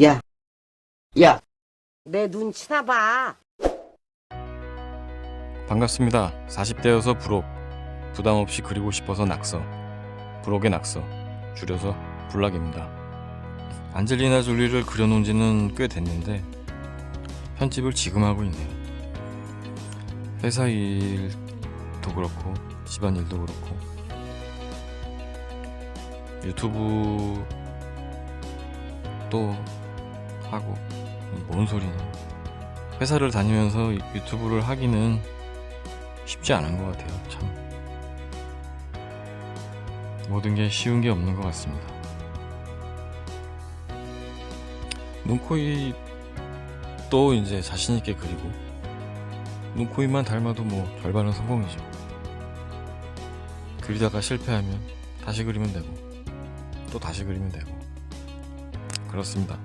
야, 야, 내 눈치나 봐. 반갑습니다. 40대여서 부록. 부담 없이 그리고 싶어서 낙서. 부록의 낙서. 줄여서 불락입니다. 안젤리나 졸리를 그려놓은 지는 꽤 됐는데 편집을 지금 하고 있네요. 회사 일도 그렇고 집안 일도 그렇고 유튜브 또 하고 뭔 소리냐 회사를 다니면서 유튜브를 하기는 쉽지 않은 것 같아요. 참 모든 게 쉬운 게 없는 것 같습니다. 눈코입 또 이제 자신 있게 그리고 눈코입만 닮아도 뭐 절반은 성공이죠. 그리다가 실패하면 다시 그리면 되고 또 다시 그리면 되고 그렇습니다.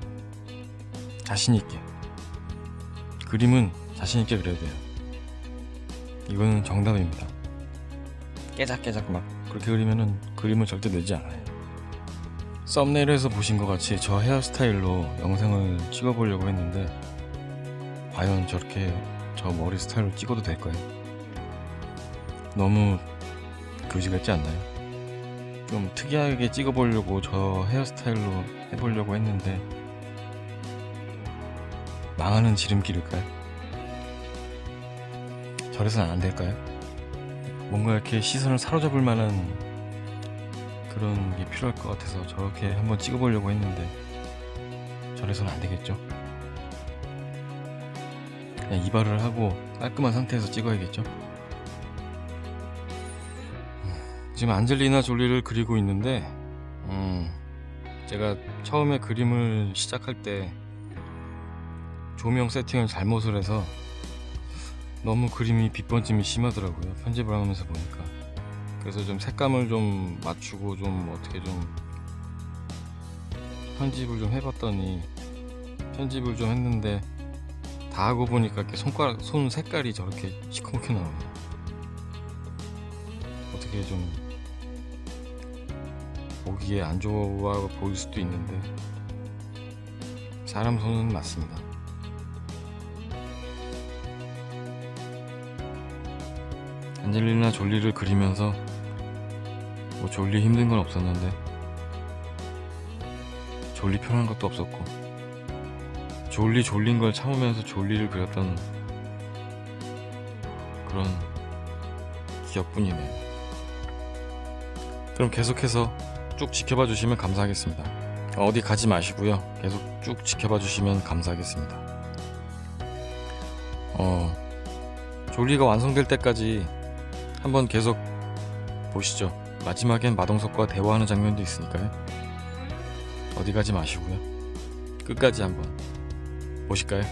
자신 있게 그림은 자신 있게 그려야 돼요. 이거는 정답입니다. 깨작깨작 막 그렇게 그리면은 그림은 절대 되지 않아요. 썸네일에서 보신 것 같이 저 헤어스타일로 영상을 찍어보려고 했는데 과연 저렇게 저 머리 스타일로 찍어도 될까요? 너무 그지 같지 않나요? 좀 특이하게 찍어보려고 저 헤어스타일로 해보려고 했는데 망하는 지름길일까요? 저래서는 안 될까요? 뭔가 이렇게 시선을 사로잡을 만한 그런 게 필요할 것 같아서 저렇게 한번 찍어보려고 했는데 저래서는 안 되겠죠? 그냥 이발을 하고 깔끔한 상태에서 찍어야겠죠? 음, 지금 안젤리나 졸리를 그리고 있는데 음, 제가 처음에 그림을 시작할 때 조명 세팅을 잘못을 해서 너무 그림이 빗번짐이 심하더라고요. 편집을 하면서 보니까. 그래서 좀 색감을 좀 맞추고 좀 어떻게 좀 편집을 좀 해봤더니 편집을 좀 했는데 다 하고 보니까 이렇게 손가락 손 색깔이 저렇게 시커멓게 나와요. 어떻게 좀 보기에 안 좋아 보일 수도 있는데 사람 손은 맞습니다. 안젤리나 졸리를 그리면서 뭐 졸리 힘든 건 없었는데 졸리 편한 것도 없었고 졸리 졸린 걸 참으면서 졸리를 그렸던 그런 기억뿐이네요. 그럼 계속해서 쭉 지켜봐 주시면 감사하겠습니다. 어디 가지 마시고요. 계속 쭉 지켜봐 주시면 감사하겠습니다. 어, 졸리가 완성될 때까지 한번 계속 보시죠. 마지막엔 마동석과 대화하는 장면도 있으니까요. 어디 가지 마시고요. 끝까지 한번 보실까요?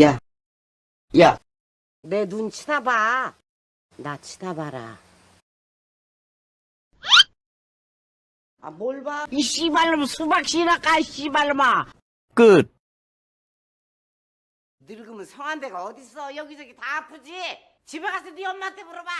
야, 야, 내 눈 치나 봐. 나 치다봐라. 아, 뭘 봐? 이 씨발놈 수박 씨나 까, 씨발놈아. 끝. 늙으면 성한 데가 어딨어? 여기저기 다 아프지? 집에 가서 네 엄마한테 물어봐.